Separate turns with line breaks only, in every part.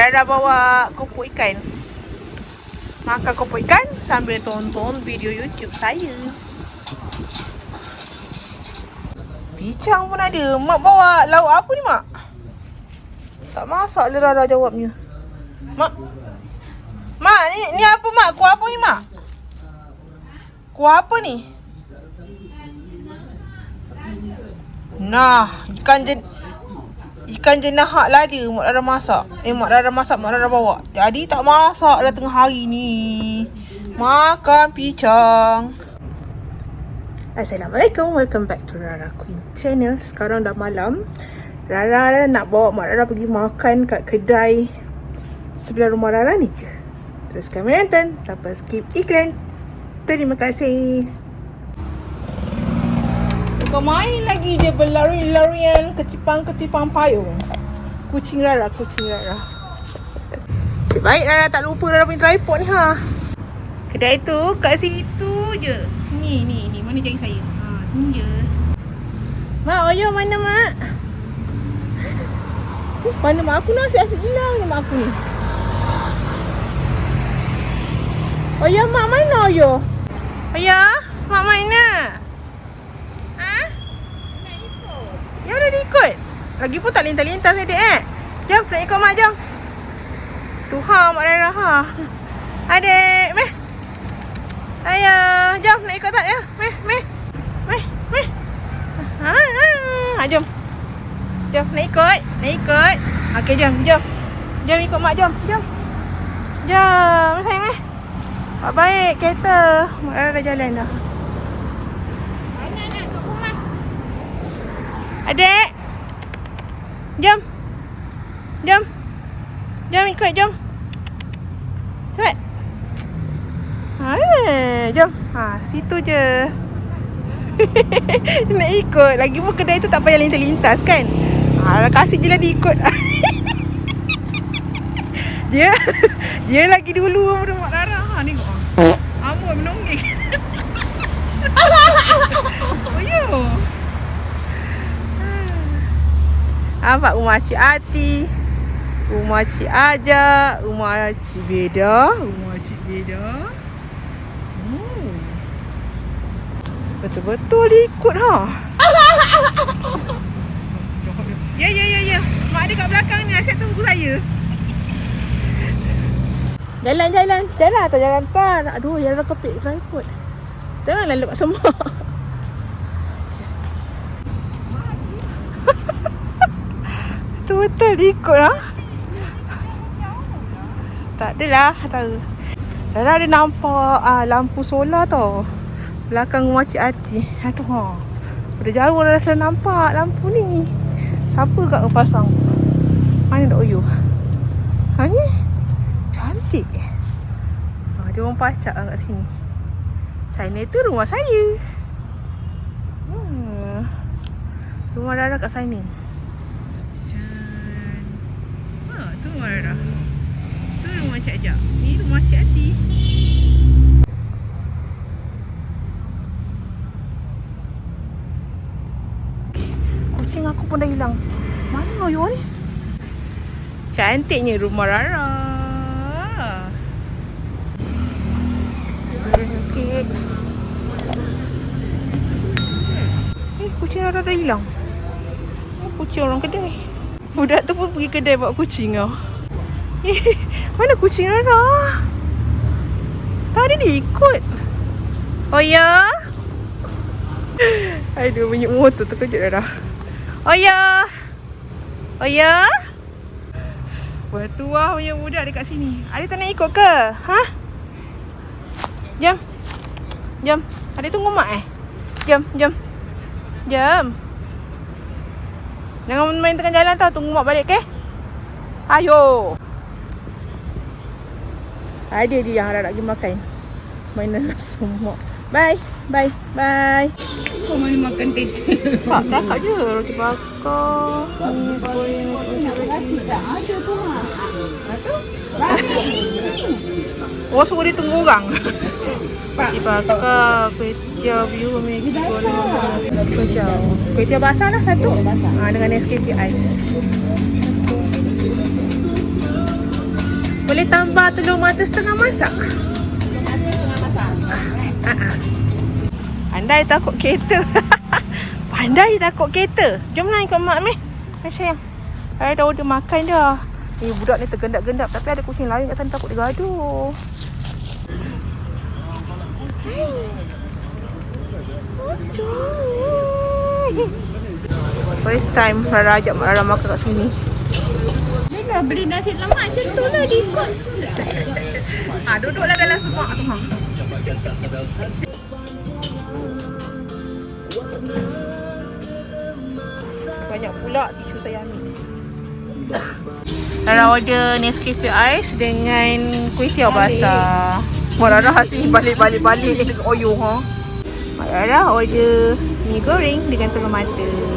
Rara bawa kopok ikan. Makan kopok ikan sambil tonton video YouTube saya. Bicang pun ada. Mak bawa lauk apa ni, Mak? Tak masak le Rara jawabnya. Mak. Mak, ni ni apa, Mak? Kuah apa ni, Mak? Kuah apa ni? Nah, ikan jen ikan jenahak lah dia Mak Rara masak. Eh, Mak Rara masak, Mak Rara bawa. Jadi tak masak lah tengah hari ni. Makan picang. Assalamualaikum, welcome back to Rara Queen channel. Sekarang dah malam. Rara nak bawa Mak Rara pergi makan kat kedai sebelah rumah Rara ni je. Teruskan menonton tanpa skip iklan. Terima kasih. Kau main lagi dia berlari-larian ketipang-ketipang payung. Kucing Rara, kucing Rara. Nasib baik Rara tak lupa Rara punya tripod ni ha. Kedai tu kat situ je. Ni, ni, ni. Mana jari saya? Ha, sini je. Mak, Oyo mana mak? Mana mak aku nak asyik-asyik hilang ni mak aku ni. Oyo, mak mana Oyo? Oyo, mak mana? Ha? Ya dah diikut. Lagi pun tak lintas-lintas adik eh. Jom, nak ikut mak jom. Tu ha, mak Rara ha. Adik, meh. Ayah, jom nak ikut tak ya? Meh, meh. Meh, meh. Ha, ha, ha, jom. Jom, nak ikut. Nak ikut. Okey, jom, jom. Jom ikut mak, jom, jom. Jom, sayang eh. Buat baik kereta. Mak Rara dah jalan dah. Adik. Jom. Jom. Jom ikut, jom. Cepat. Ha, eh, jom. Ha, situ je. Nak ikut. Lagi pun kedai tu tak payah lintas-lintas kan? Ha, kasih je lah dia ikut. dia dia lagi dulu Mak Nampak rumah Cik Ati Rumah Cik Aja Rumah Cik Beda. Rumah Cik Beda. Hmm. Betul-betul ikut ha? Ya ya ya ya. Mak ada kat belakang ni Asyik tunggu saya. Jalan jalan. Jalan atau jalan pan Aduh jalan kepik tripod Jangan lalu kat semak Betul-betul dia ikut lah Tak adalah tahu. Rara ada nampak ah, lampu solar tau. Belakang rumah Cik Ati. Ha tu ha. Dah jauh Rara rasa nampak lampu ni. Siapa kat pasang? Mana Dok Oyo Ha ni? Cantik. Ha, Dia orang pacak lah kat sini. Sana tu rumah saya. Hmm. Rumah Rara kat sana Rumah Rara. Tu rumah Cik Ajak. Ni rumah Cik Ati. Kucing aku pun dah hilang. Mana Oyo ni? Cantiknya rumah Rara. Eh, kucing Rara dah hilang. Oh, kucing orang kedai. Budak tu pun pergi kedai bawa kucing tau. Eh, mana kucing Rara? Tadi dia ikut. Oh ya? Aduh, bunyi motor terkejut Rara. Oh ya? Oh ya? Bertuah punya budak dekat sini. Adik tak nak ikut ke? Ha? Jom. Jom. Adik tunggu mak eh? Jom, jom. Jom. Jangan main tengah jalan tau. Tunggu mak balik, okay? Ayo. Ada dia yang harap nak pergi makan. Mainan semua. Bye. Bye. Bye.
Kau mana makan tete?
Tak, cakap je. Roti bakar. Ni goreng.
Tak ada tu ha.
Oh, semua dia tunggu orang. Bakar, kuih biru, Maggi goreng. Kuih tiaw. Basah lah satu. Ha, dengan Nescafe Ice. Boleh tambah telur mata setengah masak. Ha ah. Pandai takut kereta. Pandai takut kereta. Jom lah ikut mak meh. Hai sayang. Saya dah order makan dah. Ni budak ni tergendap-gendap tapi ada kucing lain kat sana takut dia gaduh. First time Rara ajak Mak Rara makan kat sini.
Bila beli nasi lemak macam tu lah diikut.
Ah, duduklah dalam semak tu ha. Banyak pula tisu saya ambil. Rara order Nescafe Ice dengan kuih tiaw basah. Mak Rara asyik balik-balik-balik ni dekat Oyo ha. Mak Rara order mi goreng dengan telur mata.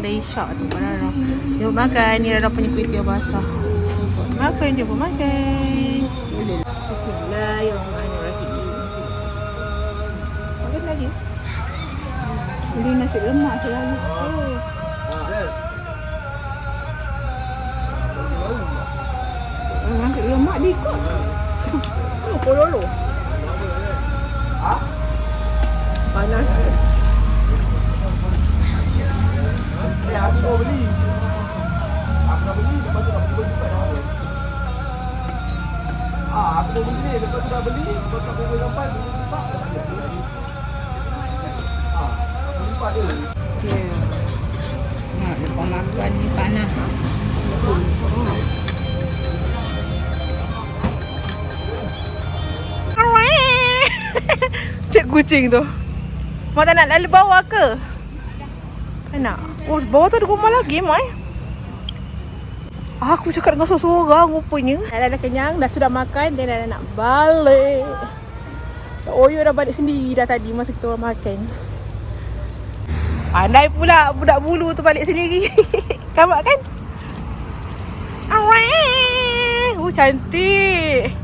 Dah isyak tu Mak Rara. Jom makan. Ni Rara punya kuih tiaw basah. Makan, jom makan. Bismillahirrahmanirrahim. Makan lagi.
Beli nasi lemak selalu. Oh. Nasi lemak diikut.
Oh, pololo. Panas. Kucing tu. Mak tak nak lalu bawah ke? Tak nak. Oh, bawah tu ada rumah lagi, Mak eh. Aku cakap dengan seorang rupanya. Dah, dah kenyang, dah sudah makan dan dah, dah nak balik. Oyo dah balik sendiri dah tadi masa kita orang makan. Pandai pula budak bulu tu balik sendiri. Kamak kan? Awak. Oh, cantik.